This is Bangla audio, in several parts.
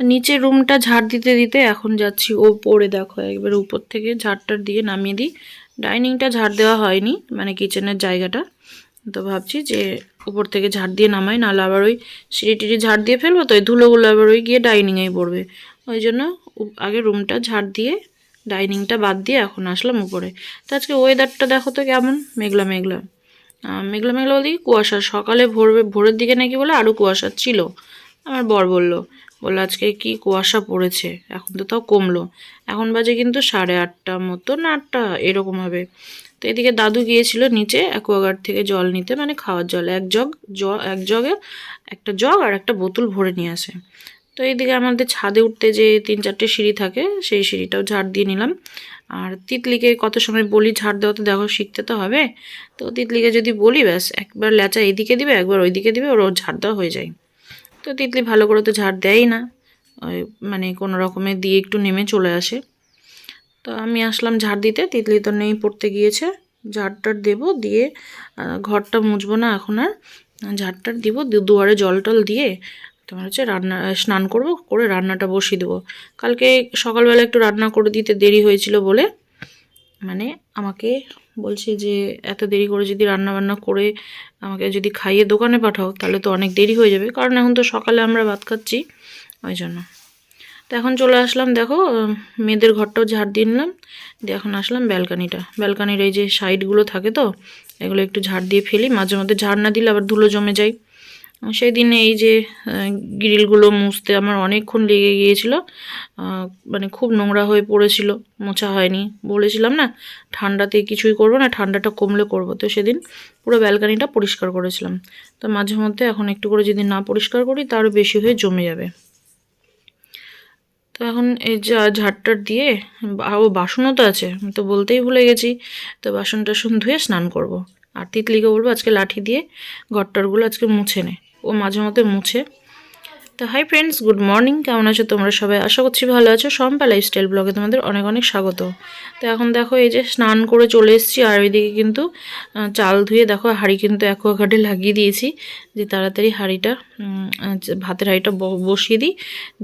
নিচে রুমটা ঝাড় দিতে দিতে এখন যাচ্ছি। ও ওপরে দেখো, একবার উপর থেকে ঝাড়টার দিয়ে নামিয়ে দিই। ডাইনিংটা ঝাড় দেওয়া হয়নি মানে কিচেনের জায়গাটা। তো ভাবছি যে উপর থেকে ঝাড় দিয়ে নামাই, নাহলে আবার ওই সিঁড়ি টিড়ি ঝাড় দিয়ে ফেলব তো, ওই ধুলোগুলো আবার ওই গিয়ে ডাইনিংয়েই পড়বে। ওই জন্য আগে রুমটা ঝাড় দিয়ে ডাইনিংটা বাদ দিয়ে এখন আসলাম উপরে। তো আজকে ওয়েদারটা দেখো তো কেমন? মেঘলা মেঘলা। মেঘলা মেঘলা বলি কুয়াশা। সকালে ভোর ভোরের দিকে নাকি বলে আরও কুয়াশা ছিল। আমার বর বলল বলল আজকে কি কুয়াশা পড়েছে? এখন তো তাও কমলো। এখন বাজে কিন্তু সাড়ে আটটা মতো না আটটা, এরকম হবে। তো এদিকে দাদু গিয়েছিল নিচে অ্যাকোয়াগার্ড থেকে জল নিতে মানে খাওয়ার জল, এক জগ এক জগে একটা জগ আর একটা বোতল ভরে নিয়ে আসে। তো এইদিকে আমাদের ছাদে উঠতে যে তিন চারটে সিঁড়ি থাকে, সেই সিঁড়িটাও ঝাড় দিয়ে নিলাম। আর তিতলিকে কত সময় বলি ঝাড় দেওয়া তো দেখো, শিখতে তো হবে। তো তিতলিকে যদি বলি ব্যাস, একবার ল্যাচা এইদিকে দিবে, একবার ওইদিকে দিবে, ওর ঝাড় দেওয়া হয়ে যায়। তো তিতলি ভালো করে তো ঝাড় দেয়ই না। ওই মানে কোনো রকমে দিয়ে একটু নেমে চলে আসে। তো আমি আসলাম ঝাড় দিতে, তিতলি তো নেই, পড়তে গিয়েছে। ঝাড়টার দেবো দিয়ে ঘরটা মুছবো না এখন আর। ঝাড়টার দিব দুয়ারে জল টল দিয়ে তোমার হচ্ছে রান্না, স্নান করব, করে রান্নাটা বসিয়ে দেবো। কালকে সকালবেলা একটু রান্না করে দিতে দেরি হয়েছিল বলে মানে আমাকে বলছে যে, এত দেরি করে যদি রান্না বান্না করে আমাকে যদি খাইয়ে দোকানে পাঠাও, তাহলে তো অনেক দেরি হয়ে যাবে। কারণ এখন তো সকালে আমরা ভাত খাচ্ছি। ওই জন্য। তো এখন চলে আসলাম, দেখো, মেয়েদের ঘরটাও ঝাড় দিয়ে নিলাম। দিয়ে এখন আসলাম ব্যালকানিটা। ব্যালকানির এই যে সাইডগুলো থাকে তো, এগুলো একটু ঝাড় দিয়ে ফেলি। মাঝে মধ্যে ঝাড় না দিলে আবার ধুলো জমে যায়। আহ, সেই দিনে এই যে গ্রিলগুলো মুছতে আমার অনেকক্ষণ লেগে গিয়েছিল। মানে খুব নোংরা হয়ে পড়েছিল মোছা হয়নি। বলেছিলাম না ঠান্ডাতে কিছুই করব না ঠান্ডাটা কমলে করব। তো সেদিন পুরো ব্যালকানিটা পরিষ্কার করেছিলাম। তো মাঝে মধ্যে এখন একটু করে যদি না পরিষ্কার করি তারও বেশি হয়ে জমে যাবে। তো এখন এই যা ঝাড়টার দিয়ে বা- ও বাসনও তো আছে আমি তো বলতেই ভুলে গেছি। তো বাসন টাসন ধুয়ে স্নান করব। আর তিতলিকে বলব আজকে লাঠি দিয়ে ঘরটারগুলো আজকে মুছে নে। ও মাঝে মধ্যে মুছে। তো হাই ফ্রেন্ডস গুড মর্নিং কেমন আছো তোমরা সবাই? আশা করছি ভালো আছো। সম্পা লাইফস্টাইল ব্লগে তোমাদের অনেক অনেক স্বাগত। তো এখন দেখো এই যে স্নান করে চলে এসেছি আর ওইদিকে কিন্তু চাল ধুয়ে দেখো হাঁড়ি কিন্তু অ্যাকোয়াগার্ডে লাগিয়ে দিয়েছি। যে তাড়াতাড়ি হাঁড়িটা ভাতের হাঁড়িটা বসিয়ে দিই।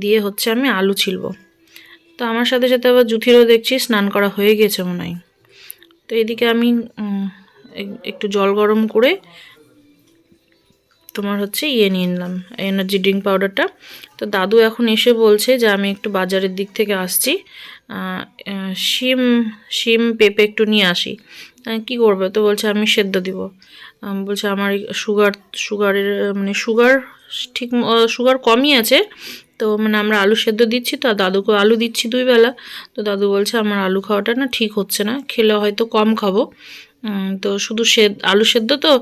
দিয়ে হচ্ছে আমি আলু ছিলবো। তো আমার সাথে সাথে আবার জুথিরও দেখছি, স্নান করা হয়ে গেছে মনে হয়। তো এদিকে আমি একটু জল গরম করে তোমার হচ্ছে ইয়ে নিয়ে নিলাম এনার্জি ড্রিঙ্ক পাউডারটা তো দাদু এখন এসে বলছে যে আমি একটু বাজারের দিক থেকে আসছি শিম শিম পেঁপে একটু নিয়ে আসি। কি করবে? তো বলছে আমি সেদ্ধ দিব। বলছে আমার সুগার সুগারের মানে সুগার ঠিক সুগার কমই আছে। তো মানে আমরা আলু সেদ্ধ দিচ্ছি, তো দাদুকে আলু দিচ্ছি দুই বেলা। তো দাদু বলছে আমার আলু খাওয়াটা না ঠিক হচ্ছে না, খেলে হয়তো কম খাব। তো শুধু সে আলু সেদ্ধ তো,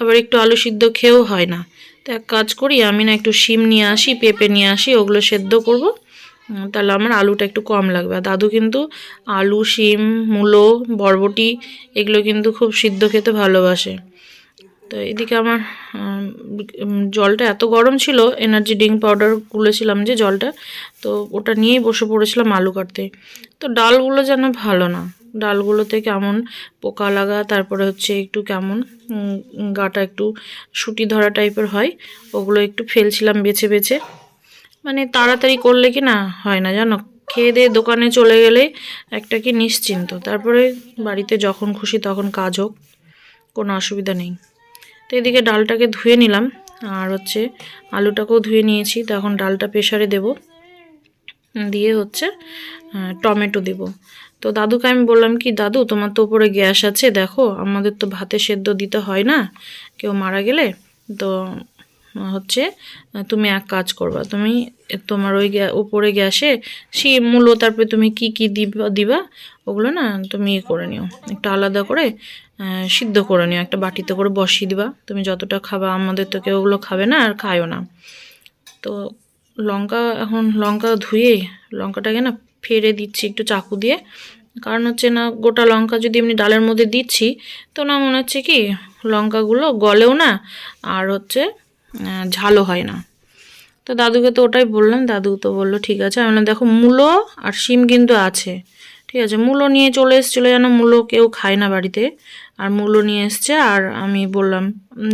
আবার একটু আলু সিদ্ধ খেয়েও হয় না। তো এক কাজ করি, আমি না একটু শিম নিয়ে আসি, পেঁপে নিয়ে আসি, ওগুলো সেদ্ধ করব। তাহলে আমার আলুটা একটু কম লাগবে। আর দাদু কিন্তু আলু, শিম, মূলো, বরবটি, এগুলো কিন্তু খুব সিদ্ধ খেতে ভালোবাসে। তো এদিকে আমার জলটা এত গরম ছিল এনার্জি ড্রিঙ্ক পাউডার গুলেছিলাম যে জলটা, তো ওটা নিয়েই বসে পড়েছিলাম আলু কাটতে। তো ডালগুলো যেন ভালো না। ডালগুলোতে কেমন পোকা লাগা, তারপরে হচ্ছে একটু কেমন গাটা একটু সুটি ধরা টাইপের হয়, ওগুলো একটু ফেলছিলাম বেছে বেছে। মানে তাড়াতাড়ি করলে কি না হয় না, জানো? খেয়ে দিয়ে দোকানে চলে গেলে একটা কি নিশ্চিন্ত। তারপরে বাড়িতে যখন খুশি তখন কাজ হোক, কোনো অসুবিধা নেই। তো এদিকে ডালটাকে ধুয়ে নিলাম, আর হচ্ছে আলুটাকেও ধুয়ে নিয়েছি, তো এখন ডালটা প্রেশারে দেব। দিয়ে হচ্ছে টমেটো দেব। তো দাদুকে আমি বললাম কি, দাদু, তোমার তো উপরে গ্যাস আছে, দেখো, আমাদের তো ভাতে সেদ্ধ দিতে হয় না, কেউ মারা গেলে। তো হচ্ছে তুমি এক কাজ করবা, তুমি তোমার ওই উপরে গ্যাসে শিম মূলো তারপরে তুমি কি কি দিবা দিবা, ওগুলো না তুমি ইয়ে করে নিও, একটু আলাদা করে সিদ্ধ করে নিও, একটা বাটিতে করে বসিয়ে দিবা, তুমি যতটা খাবা, আমাদের তো কেউ ওগুলো খাবে না আর খায়ও না। তো লঙ্কা, এখন লঙ্কা ধুয়ে, লঙ্কাটাকে না, ফেড়ে দিচ্ছি, একটু চাকু দিয়ে কারণ হচ্ছে না, গোটা লঙ্কা যদি এমনি ডালের মধ্যে দিচ্ছি, তো না মনে হচ্ছে কি, লঙ্কাগুলো গলেও না, আর হচ্ছে ঝালও হয় না। তো দাদুকে তো ওটাই বললাম দাদু তো বলল, ঠিক আছে। আমি দেখো, মূলো আর শিম কিন্তু আছে। ঠিক আছে। মূলো নিয়ে চলে এসেছিল যেন, মূলো কেউ খায় না বাড়িতে। আর মূলো নিয়ে এসছে। আর আমি বললাম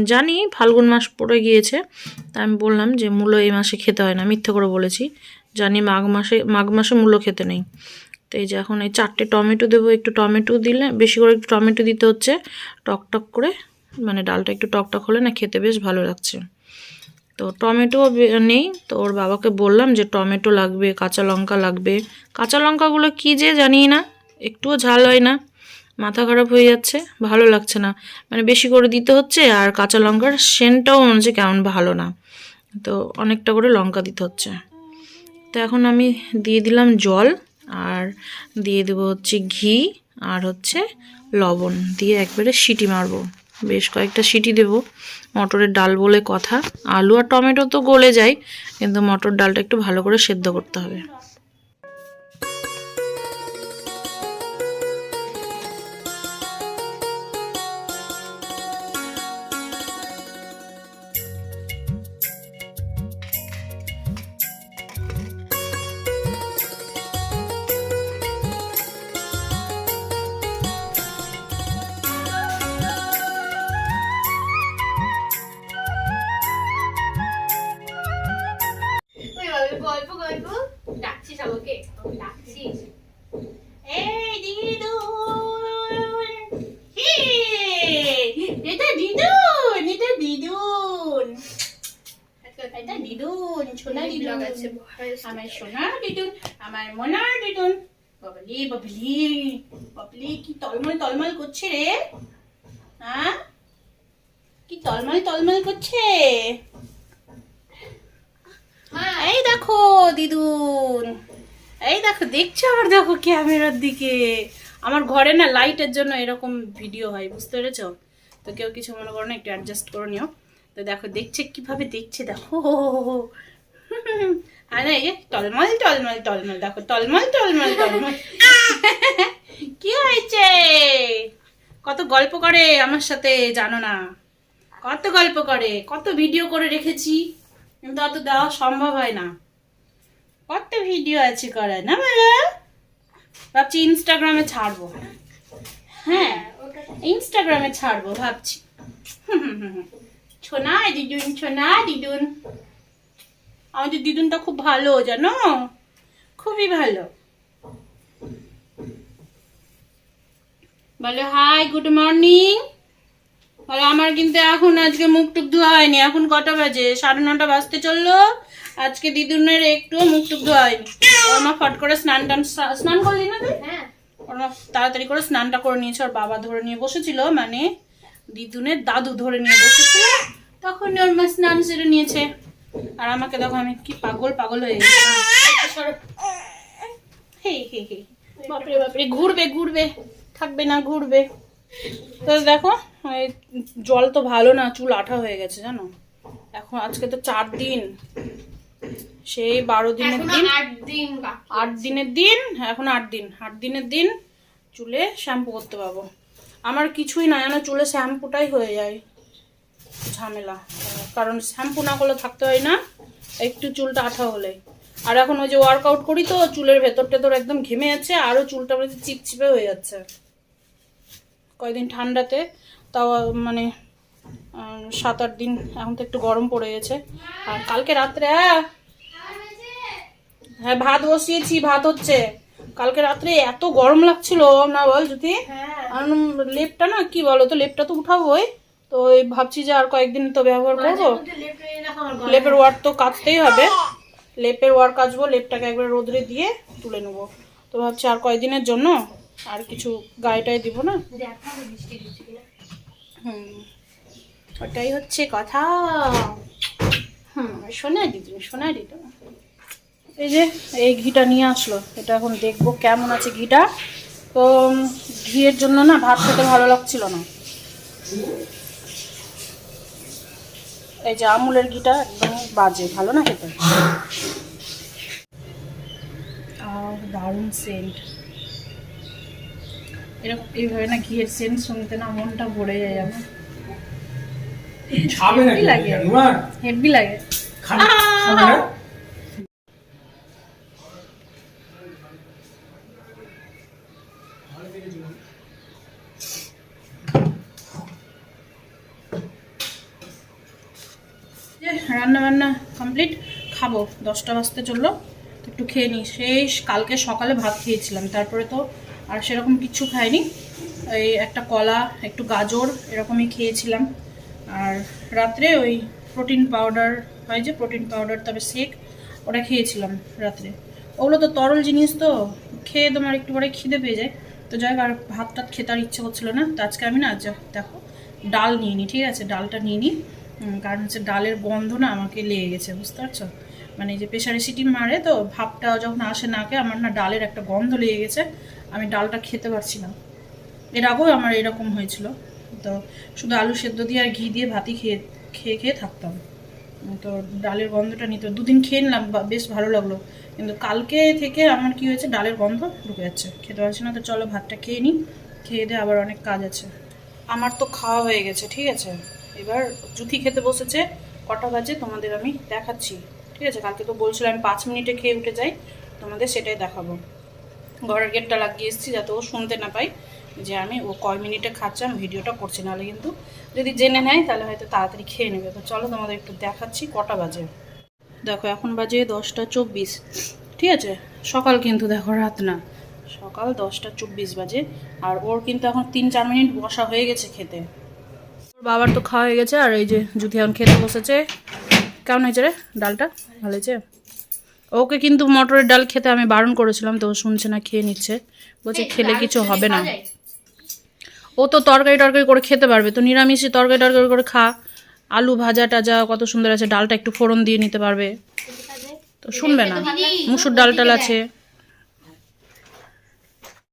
জানি, ফাল্গুন মাস পড়ে গিয়েছে। তা আমি বললাম যে, মূলো এই মাসে খেতে হয় না। মিথ্যে করে বলেছি। জানি, মাঘ মাসে মাঘ মাসে মূলো খেতে নেই। তো এই যে এখন এই চারটে টমেটো দেবো, একটু টমেটো দিলে, বেশি করে একটু টমেটো দিতে হচ্ছে। টক টক করে মানে ডালটা একটু টক টক হলে না খেতে বেশ ভালো লাগছে। তো টমেটো নেই। তো ওর বাবাকে বললাম যে টমেটো লাগবে, কাঁচা লঙ্কা লাগবে। কাঁচা লঙ্কাগুলো কী যে জানি না, একটুও ঝাল হয় না। মাথা খারাপ হয়ে যাচ্ছে, ভালো লাগছে না। মানে বেশি করে দিতে হচ্ছে আর কাঁচা লঙ্কার সেন্টটাও মনে হচ্ছে কেমন ভালো না। তো অনেকটা করে লঙ্কা দিতে হচ্ছে। তো এখন আমি দিয়ে দিলাম জল। আর দিয়ে দেবো হচ্ছে ঘি আর হচ্ছে লবণ। দিয়ে একবারে সিটি মারবো। বেশ কয়েকটা সিটি দেব। মটরের ডাল বলে কথা। আলু আর টমেটো তো গলে যায়, কিন্তু মটর ডালটা একটু ভালো করে সেদ্ধ করতে হবে। আমার সোনা দিদুন আমার মনার দিদুন। বাবলি বাবলি বাবলি কি তলমল তলমল করছে রে? হ্যাঁ? কি তলমল তলমল করছে? এই দেখো দিদুন এই দেখো দেখছ আবার দেখো ক্যামেরার দিকে? আমার ঘরে না লাইটের জন্য এরকম ভিডিও হয় বুঝতে পেরেছ? তো কেউ কিছু মনে করো না একটু অ্যাডজাস্ট করে নিও। তো দেখো দেখছে কীভাবে দেখছে দেখো। আর না এই যে টলমল টলমল টলমল দেখো টলমল টলমল টলমল। কি হয়েছে? কত গল্প করে আমার সাথে জানো না। কত গল্প করে কত ভিডিও করে রেখেছি। কিন্তু অত দেওয়া সম্ভব হয় না। কত ভিডিও আছে করা না বলো? ভাবছি ইনস্টাগ্রামে ছাড়বো। হ্যাঁ ইনস্টাগ্রামে ছাড়বো ভাবছি। ছোনা দিদুন ছোনা দিদুন। আমাদের দিদুনটা খুব ভালো জানো? খুবই ভালো। বলো হাই গুড মর্নিং বলো আমার কিন্তু এখন আজকে মুখ টুক ধোয়া হয়নি। এখন কটা বাজে? সাড়ে নটা বাজতে চলল। আজকে দিদুনের একটুও মুখ টুক ধোয়া হয়নি। ওর মা ফট করে স্নান টান স্নান করলি না তুই? হ্যাঁ। ওর মা তাড়াতাড়ি করে স্নানটা করে নিয়েছে। ওর বাবা ধরে নিয়ে বসেছিল মানে দিদুনের দাদু ধরে নিয়ে বসেছিল। তখন ওর মা স্নান সেরে নিয়েছে। আর আমাকে দেখো আমি কি পাগল পাগল হয়ে গেছি। বাপরে বাপরে ঘুরবে ঘুরবে। থাকবে না ঘুরবে। তো দেখো জল তো ভালো না চুল আঠা হয়ে গেছে জানো? এখন আজকে তো চার দিন। সেই বারো দিনের দিন। আট দিন আট দিনের দিন এখন আট দিন। আট দিনের দিন চুলে শ্যাম্পু করতে পাবো। আমার কিছুই না জানো? চুলে শ্যাম্পুটাই হয়ে যায়। ঝামেলা। কারণ শ্যাম্পু না করলে থাকতে হয় না একটু চুলটা আঠা হলে। আর এখন ওই যে ওয়ার্কআউট করি তো চুলের ভেতর টেতর একদম ঘেমে যাচ্ছে আরও চুলটা মানে চিপচিপে হয়ে যাচ্ছে। কয়দিন ঠান্ডাতে তাও মানে সাত আট দিন এখন তো একটু গরম পড়ে গেছে। আর কালকে রাত্রে হ্যাঁ হ্যাঁ ভাত বসিয়েছি ভাত হচ্ছে। কালকে রাত্রে এত গরম লাগছিল না বল যদি হ্যাঁ। লেপটা না কি বলো তো লেপটা তো উঠাবোই তো ভাবছি যে আর কয়েকদিন তো ব্যবহার করব। লেপের ওয়ার তো কাচতেই হবে। লেপের ওয়ার কাচবো লেপটাকে একবার রোদরে দিয়ে তুলে নেব। তো ভাবছি আর কয়েকদিনের জন্য আর কিছু গায়েটায় দিব না। হুম ওটাই হচ্ছে কথা। হুম শোনা দিদি শোনা দিদি এই যে এই ঘিটা নিয়ে আসলো। এটা এখন দেখব কেমন আছে ঘিটা। তো ঘিয়ের জন্য না ভাত খেতে ভালো লাগছিল না। এই যে আমুলের ঘিটা একদম বাজে ভালো না খেতে? আর দারুণ সেন্ট এরকম এইভাবে না ঘিয়ের সেন্ট শুনতে না মনটা ভরে যায় আমার হেভি লাগে। হেভি লাগে খাবে খাবে না রান্নাবান্না কমপ্লিট খাব, দশটা বাজতে চলল। তো একটু খেয়ে নিই সেই কালকে সকালে ভাত খেয়েছিলাম। তারপরে তো আর সেরকম কিচ্ছু খাইনি। এই একটা কলা, একটু গাজর, এরকমই খেয়েছিলাম। আর রাত্রে ওই প্রোটিন পাউডার, হয় যে প্রোটিন পাউডার, তবে শেক, ওটা খেয়েছিলাম রাত্রে। ওগুলো তো তরল জিনিস তো, খেয়ে তোমার একটু পরে খিদে পেয়ে যায়। তো যাই আর ভাত টাত ইচ্ছে করছিল না। তো আজকে আমি না আজ দেখো, ডাল নিয়ে নিই ঠিক আছে? ডালটা নিয়ে নিই কারণ হচ্ছে ডালের গন্ধ না আমাকে লেগে গেছে, বুঝতে পারছ? মানে যে প্রেশারে সিটি মারে, তো ভাবটা যখন আসে নাকে, আমার না ডালের একটা গন্ধ লেগে গেছে, আমি ডালটা খেতে পারছি না। এর আগেও আমার এরকম হয়েছিল। তো শুধু আলু সেদ্ধ দিয়ে আর ঘি দিয়ে ভাতই খেয়ে খেয়ে খেয়ে থাকতাম। তো ডালের গন্ধটা নিত। দুদিন খেয়ে নিলাম বেশ ভালো লাগল। কিন্তু কালকে থেকে আমার কি হয়েছে, ডালের গন্ধ ঢুকে যাচ্ছে। খেতে পারছি না, তো চলো ভাতটা খেয়ে নিই। খেয়ে দিয়ে আবার অনেক কাজ আছে। আমার তো খাওয়া হয়ে গেছে, ঠিক আছে? এবার জুথি খেতে বসেছে। কটা বাজে তোমাদের আমি দেখাচ্ছি। ঠিক আছে, কালকে তো বলছিলাম আমি পাঁচ মিনিটে খেয়ে উঠে যাই, তোমাদের সেটাই দেখাবো। ঘরের গেটটা লাগিয়ে এসেছি যাতে ও শুনতে না পাই যে আমি ও কয় মিনিটে খাচ্ছি, আমি ভিডিওটা করছি, নাহলে কিন্তু যদি জেনে নেয় তাহলে হয়তো তাড়াতাড়ি খেয়ে নেবে। তো চলো তোমাদের একটু দেখাচ্ছি কটা বাজে। দেখো, এখন বাজে দশটা চব্বিশ। ঠিক আছে? সকাল কিন্তু দেখো, রাত না। সকাল দশটা চব্বিশ বাজে, আর ওর কিন্তু এখন তিন চার মিনিট বসা হয়ে গেছে খেতে। ওর বাবার তো খাওয়া হয়ে গেছে, আর এই যে জুতি এখন খেতে বসেছে। কেমন হয়েছে রে ডালটা? ভালো হয়েছে? ওকে কিন্তু মটরের ডাল খেতে আমি বারণ করেছিলাম তো শুনছে না খেয়ে নিচ্ছে। বলছে খেলে কিছু হবে না। ও তো তরকারি টরকারি করে খেতে পারবে তো নিরামিষই তরকারি টরকারি করে খা। আলু ভাজা টাজা কত সুন্দর আছে ডালটা একটু ফোড়ন দিয়ে নিতে পারবে। তো শুনবে না মুসুর ডাল টাল আছে।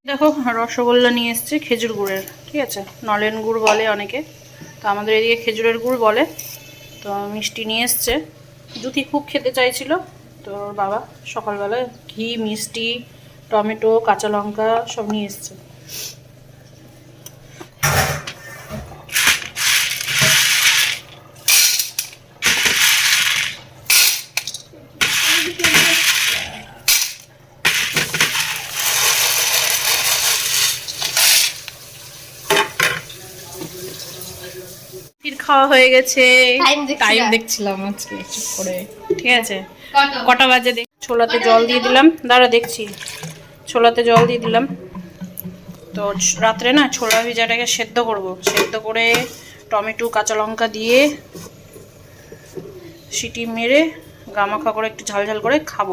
দেখো রসগোল্লা নিয়ে এসছে খেজুর গুড়ের ঠিক আছে? নলেন গুড় বলে অনেকে তো আমাদের এদিকে খেজুরের গুড় বলে। তো মিষ্টি নিয়ে এসছে। জুতি খুব খেতে চাইছিল। তো বাবা সকালবেলা ঘি, মিষ্টি, টমেটো, কাঁচা লঙ্কা সব নিয়ে এসছে। খাওয়া হয়ে গেছে। টাইম দেখছিলাম আজকে করে ঠিক আছে? কটা? বাজে দেখ ছোলাতে জল দিয়ে দিলাম। দাঁড়া দেখছি। ছোলাতে জল দিয়ে দিলাম। তো রাত্রে না ছোলা ভিজাটাকে সেদ্ধ করব। সেদ্ধ করে টমেটো কাঁচা লঙ্কা দিয়ে সিটি মেরে গামাখা করে একটু ঝাল ঝাল করে খাব।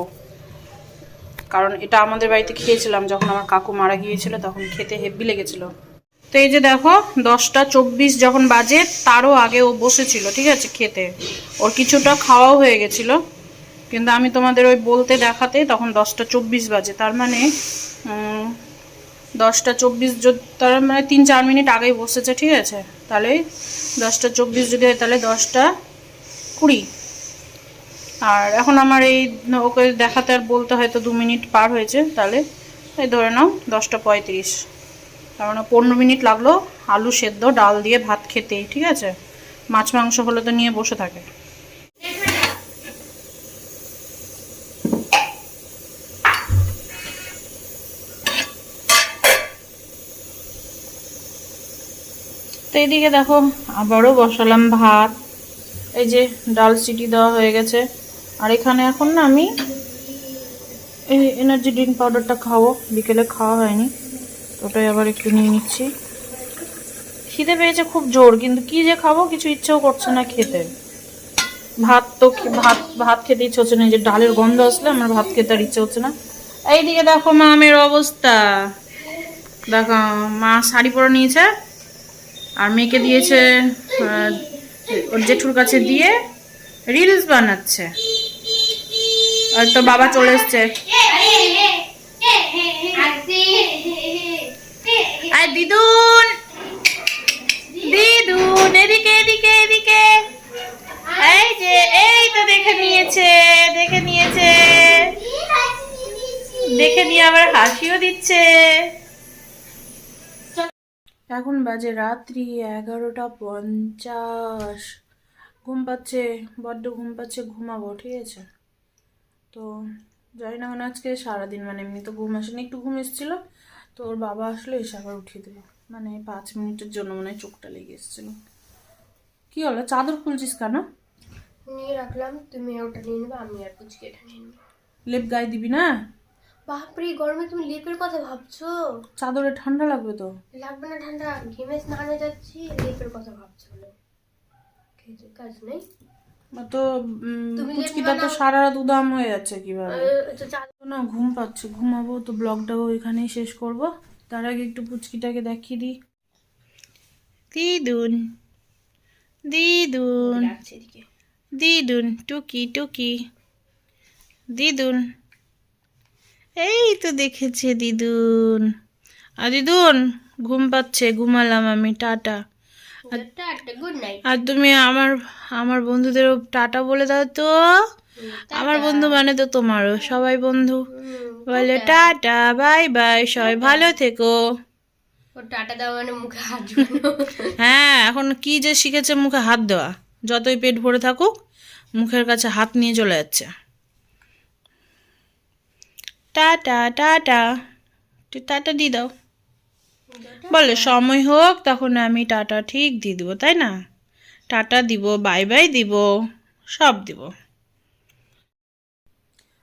কারণ এটা আমাদের বাড়িতে খেয়েছিলাম যখন আমার কাকু মারা গিয়েছিল তখন খেতে হেব্বি লেগেছিল। তো এই যে দেখো, দশটা চব্বিশ যখন বাজে, তারও আগে ও বসেছিল, ঠিক আছে, খেতে। ওর কিছুটা খাওয়াও হয়ে গেছিল। কিন্তু আমি তোমাদের ওই বলতে দেখাতে, তখন দশটা চব্বিশ বাজে। তার মানে দশটা চব্বিশ তার মানে তিন চার মিনিট আগেই বসেছে, ঠিক আছে? তাহলে দশটা চব্বিশ যদি হয়, তাহলে দশটা কুড়ি। আর এখন আমার এই, ওকে দেখাতে আর বলতে হয়তো দু মিনিট পার হয়েছে, তাহলে এই ধরে নাও, দশটা পঁয়ত্রিশ। কারণ পনেরো মিনিট লাগল আলু সেদ্ধ, ডাল দিয়ে ভাত খেতেই ঠিক আছে? মাছ, মাংস হলে তো নিয়ে বসে থাকে। তো এইদিকে দেখো, আবারও বসালাম ভাত। এই যে ডাল সিটি দেওয়া হয়ে গেছে। আর এখানে এখন না আমি এই এনার্জি ড্রিঙ্ক পাউডারটা খাব। বিকেলে খাওয়া হয়নি। ওটাই আবার একটু নিয়ে নিচ্ছি। খিদে পেয়েছে খুব জোর, কিন্তু কি যে খাব কিছু ইচ্ছেও করছে না খেতে। ভাত তো ভাত ভাত খেতে ইচ্ছে হচ্ছে না যে ডালের গন্ধ আসলে আমার ভাত খেতে আর ইচ্ছে হচ্ছে না। এইদিকে দেখো মা, আমের অবস্থা। দেখো, মা শাড়ি পরে নিয়েছে, আর মেয়েকে দিয়েছে ওর জেঠুর কাছে দিয়ে রিলস বানাচ্ছে। আর তো বাবা চলে এসছে। দিদুন। দিদুন, এদিকে এদিকে এদিকে। এই যে, এই তো দেখে নিয়েছে দেখে নিয়েছে। দেখে নিয়ে আবার হাসিও দিচ্ছে। এখন বাজে রাত্রি এগারোটা পঞ্চাশ। ঘুম পাচ্ছে, বড্ড ঘুম পাচ্ছে, ঘুমাবো, ঠিক আছে? তো জানি না আজকে সারাদিন মানে এমনি তো ঘুম আসেনি, একটু ঘুম এসেছিল। তো ওর বাবা আসলে এসে আবার উঠিয়ে দেবো মানে পাঁচ মিনিটের জন্য মনে চোখটা লেগে এসেছিল। কি হলো? চাদর খুলছিস কেন? নিয়ে রাখলাম তুমি ওটা নিয়ে নেবে আমি আর পুচকে এটা নিয়ে নেব। লেপ গায়ে দিবি না? বাপরে গরমে তুমি লেপের কথা ভাবছ? চাদরে ঠান্ডা লাগবে তো। লাগবে না ঠান্ডা ঘেমে স্নানে যাচ্ছি লেপের কথা ভাবছ কিছু কাজ নেই? তো পুচকিটা তো সারা রাত উদাম হয়ে যাচ্ছে কীভাবে? না ঘুম পাচ্ছে। ঘুমাবো তো ব্লগটাও এখানেই শেষ করব। তার আগে একটু পুচকিটাকে দেখিয়ে দিই। দিদুন দিদুন দিদুন টুকি টুকি। দিদুন এই তো দেখেছে দিদুন। আর দিদুন ঘুম পাচ্ছে ঘুমালাম আমি টাটা। আর তুমি আমার আমার বন্ধুদেরও টাটা বলে দাও তো। আমার বন্ধু মানে তো তোমারও সবাই বন্ধু। বলে টাটা। বাই বাই সবাই ভালো থেকো। টাটা মানে মুখে হাত হ্যাঁ এখন কি যে শিখেছে মুখে হাত দেওয়া। যতই পেট ভরে থাকুক মুখের কাছে হাত নিয়ে চলে যাচ্ছে। Tata tata. টাটা দিয়ে দাও। বলে, সময় হোক, তখন আমি টাটা ঠিক দিয়ে দিব, তাই না? টাটা দিব, বাই বাই দিব, সব দিব।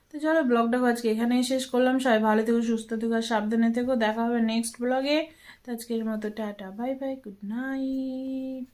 তো চলো, ব্লগটা আজকে এখানেই শেষ করলাম। সবাই ভালো থেকো, সুস্থ থেকো, আর সাবধানে থেকো। দেখা হবে নেক্সট ব্লগে তো আজকের মতো tata, bye bye good night